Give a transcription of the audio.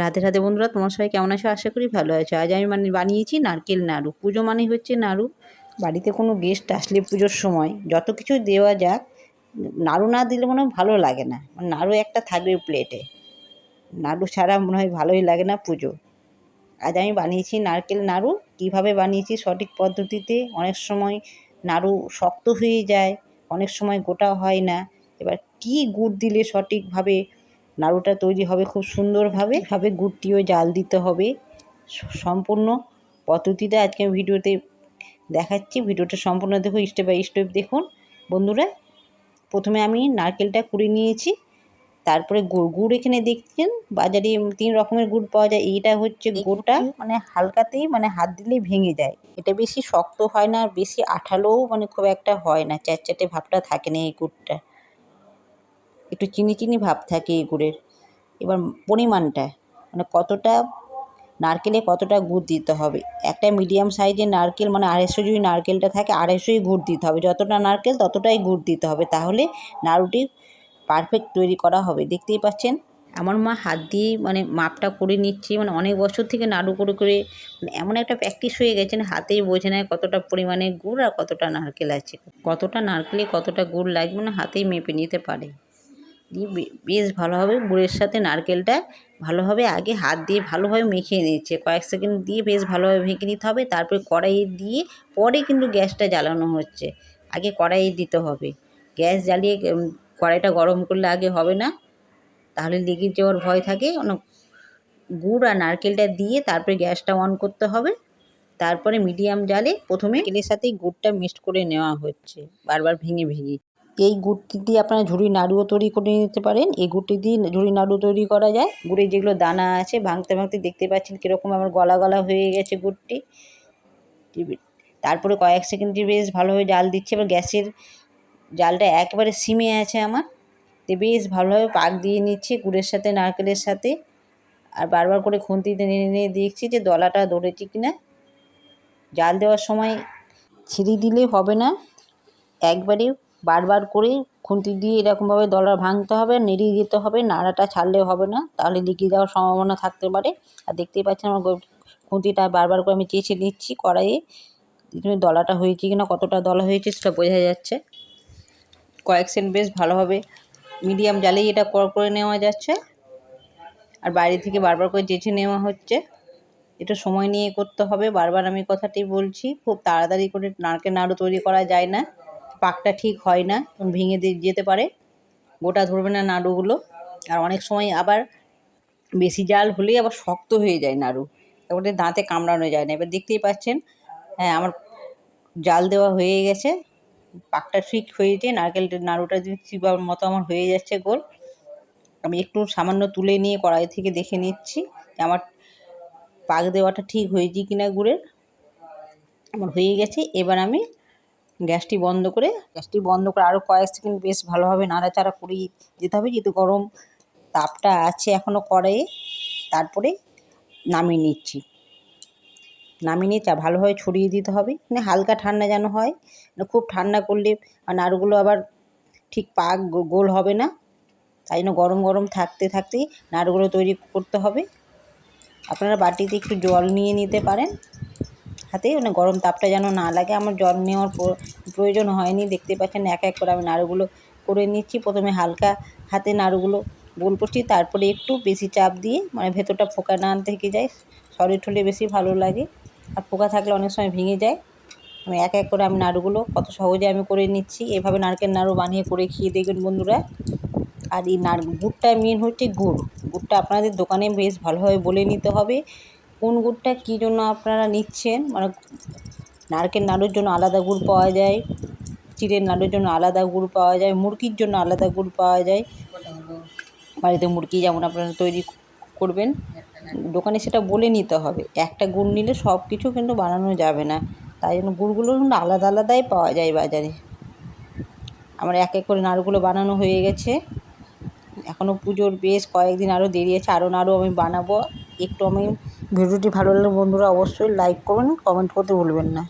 রাধে রাধে বন্ধুরা, তোমার সবাই কেমন আছো? আশা করি ভালো আছো। আজ আমি মানে বানিয়েছি নারকেল নাড়ু। পুজো মানে হচ্ছে নাড়ু। বাড়িতে কোনো গেস্ট আসলে পুজোর সময় যত কিছু দেওয়া যাক, নাড়ু না দিলে মনে হয় ভালো লাগে না। মানে নাড়ু একটা থাকবে প্লেটে নাড়ু ছাড়া মনে হয় ভালোই লাগে না পুজো। আজ আমি বানিয়েছি নারকেল নাড়ু। কীভাবে বানিয়েছি সঠিক পদ্ধতিতে? অনেক সময় নাড়ু শক্ত হয়ে যায়, অনেক সময় গোটা হয় না। এবার কী গুড় দিলে সঠিকভাবে নাড়ুটা তৈরি হবে খুব সুন্দরভাবে। ভাবে গুড়টিও জাল দিতে হবে। সম্পূর্ণ পদ্ধতিটা আজকে আমি ভিডিওতে দেখাচ্ছি। ভিডিওটা সম্পূর্ণ দেখুন স্টেপ বাই স্টেপ দেখুন। বন্ধুরা প্রথমে আমি নারকেলটা কুড়ে নিয়েছি। তারপরে গুড় গুড় এখানে দেখছেন? বাজারে তিন রকমের গুড় পাওয়া যায়। এইটা হচ্ছে গুড়টা মানে হালকাতেই মানে হাত দিলেই ভেঙে যায়। এটা বেশি শক্ত হয় না আর বেশি আঠালোও মানে খুব একটা হয় না। চ্যাটচ্যাটে ভাবটা থাকে না এই গুড়টা। একটু চিনি চিনি ভাব থাকে এই গুড়ের। এবার পরিমাণটা মানে কতটা নারকেলে কতটা গুড় দিতে হবে? একটা মিডিয়াম সাইজের নারকেল মানে আড়াইশো যদি নারকেলটা থাকে, আড়াইশোই গুড় দিতে হবে। যতটা নারকেল, ততটাই গুড় দিতে হবে। তাহলে নাড়ুটি পারফেক্ট তৈরি করা হবে। দেখতেই পাচ্ছেন? আমার মা হাত দিয়েই মানে মাপটা করে নিচ্ছে। মানে অনেক বছর থেকে নাড়ু করে করে মানে এমন একটা প্র্যাকটিস হয়ে গেছে না, হাতেই বোঝে নেয় কতটা পরিমাণে গুড় আর কতটা নারকেল আছে। কতটা নারকেলে কতটা গুড় লাগবে না, হাতেই মেপে নিতে পারে। দিয়ে বেশ ভালোভাবে গুড়ের সাথে নারকেলটা ভালোভাবে আগে হাত দিয়ে ভালোভাবে মেখে নিচ্ছে। কয়েক সেকেন্ড দিয়ে বেশ ভালোভাবে মেখে নিতে হবে। তারপরে কড়াইয়ে দিয়ে পরে কিন্তু গ্যাসটা জ্বালানো হচ্ছে। আগে কড়াইয়ে দিতে হবে। গ্যাস জ্বালিয়ে কড়াইটা গরম করলে আগে হবে না। তাহলে লেগে যাওয়ার ভয় থাকে। গুড় আর নারকেলটা দিয়ে তারপরে গ্যাসটা অন করতে হবে। তারপরে মিডিয়াম জালে প্রথমে তেলের সাথেই গুড়টা মিক্সড করে নেওয়া হচ্ছে। বারবার ভেঙে ভেঙে। এই গুড়টি দিয়ে আপনারা ঝুড়ি নাড়ুও তৈরি করে নিতে পারেন। এই গুড়টি দিয়ে ঝুড়ি নাড়ু তৈরি করা যায়। গুড়ের যেগুলো দানা আছে, ভাঙতে ভাঙতে দেখতে পাচ্ছেন কীরকম আমার গলা গলা হয়ে গেছে গুড়টি। তারপরে কয়েক সেকেন্ড বেশ ভালোভাবে জাল দিচ্ছে। এবার গ্যাসের জালটা একেবারে সিমে আছে আমার। তো বেশ ভালোভাবে পাক দিয়ে নিচ্ছে গুড়ের সাথে, নারকেলের সাথে। আর বারবার করে খুন্তিতে নেড়ে নিয়ে দেখছি যে দলাটা ধরেছে কিনা। জাল দেওয়ার সময় ছিঁড়ি দিলে হবে না। একবারে বারবার করে খুন্তি দিয়ে এরকমভাবে দলা ভাঙতে হবে, নেড়িয়ে দিতে হবে, নাড়াটা ছাড়লে হবে না। তাহলে লিকে যাওয়ার সম্ভাবনা থাকতে পারে। আর দেখতেই পাচ্ছেন আমার খুন্তিটা বারবার করে আমি চেঁচে নিচ্ছি কড়াইয়ে। এখানে দলাটা হয়েছে কিনা, কতটা দলা হয়েছে সেটা বোঝা যাচ্ছে। কয়েক সেকেন্ড বেশ ভালোভাবে মিডিয়াম জালেই এটা করে নেওয়া যাচ্ছে। আর বাইরে থেকে বারবার করে চেঁচে নেওয়া হচ্ছে। এটা সময় নিয়ে করতে হবে। বারবার আমি কথাটি বলছি, খুব তাড়াতাড়ি করে নারকেল নাড়ু তৈরি করা যায় না। পাকটা ঠিক হয় না ভেঙে যেতে পারে। গোটা ধরবে না নাড়ুগুলো। আর অনেক সময় আবার বেশি জাল হলেই আবার শক্ত হয়ে যায় নাড়ু। এবারে দাঁতে কামড়ানো যায় না। এবার দেখতেই পাচ্ছেন হ্যাঁ আমার জাল দেওয়া হয়ে গেছে। পাকটা ঠিক হয়েছে, নারকেলটা, নাড়ুটা চিবার মতো আমার হয়ে যাচ্ছে গোল। আমি একটু সামান্য তুলে নিয়ে কড়াই থেকে দেখে নিচ্ছি আমার পাক দেওয়াটা ঠিক হয়েছে কিনা গুড়ের। আমার হয়ে গেছে। এবার আমি গ্যাসটি বন্ধ করে, গ্যাসটি বন্ধ করে আরও কয়েক সেকেন্ড বেশ ভালোভাবে নাড়াচাড়া করে যেতে হবে, যেহেতু গরম তাপটা আছে এখনও কড়াইয়ে, তারপরে নামিয়ে নিচ্ছি। নামিয়ে নিয়ে চা, ভালোভাবে ছড়িয়ে দিতে হবে মানে হালকা ঠান্ডা যেন হয় মানে খুব ঠান্ডা করলে নাড়ুগুলো আবার ঠিক পাক গোল হবে না, তাই জন্য গরম গরম থাকতে থাকতেই নাড়ুগুলো তৈরি করতে হবে। আপনারা বাটিতে একটু জল নিয়ে নিতে পারেন। হাতে মানে গরম তাপটা যেন না লাগে। আমার জল নেওয়ার প্রয়োজন হয়নি। দেখতে পাচ্ছেন, এক এক করে আমি নাড়ুগুলো করে নিচ্ছি। প্রথমে হালকা হাতে নাড়ুগুলো গোল করছি। তারপরে একটু বেশি চাপ দিয়ে মানে ভেতরটা ফোকা না থেকে যায় সলিড হলে বেশি ভালো লাগে। আর ফোকা থাকলে অনেক সময় ভেঙে যায়। আমি এক এক করে আমি নাড়ুগুলো কত সহজে আমি করে নিচ্ছি। এভাবে নারকেল নাড়ু বানিয়ে করে খেয়ে দেখবেন বন্ধুরা। আর এই নার গুড়টা মেন হচ্ছে গুড়। গুড়টা আপনাদের দোকানে বেশ ভালোভাবে বলে নিতে হবে। কোন গুড়টা কী জন্য আপনারা নিচ্ছেন? মানে নারকেল নাড়ুর জন্য আলাদা গুড় পাওয়া যায়, চিড়ের নাড়ুর জন্য আলাদা গুড় পাওয়া যায়, মুরগির জন্য আলাদা গুড় পাওয়া যায়। বাড়িতে মুরগি যেমন আপনারা তৈরি করবেন, দোকানে সেটা বলে নিতে হবে। একটা গুড় নিলে সব কিছু কিন্তু বানানো যাবে না। তাই জন্য গুড়গুলো কিন্তু আলাদা আলাদাই পাওয়া যায় বাজারে। আমার এক এক করে নাড়ুগুলো বানানো হয়ে গেছে। এখনও পুজোর বেশ কয়েকদিন আরও দেরি আছে। আরও নাড়ু আমি বানাবো। একটু আমি ভিডিওটি ভালো লাগলে বন্ধুরা অবশ্যই লাইক করবেন কমেন্ট করতে ভুলবেন না।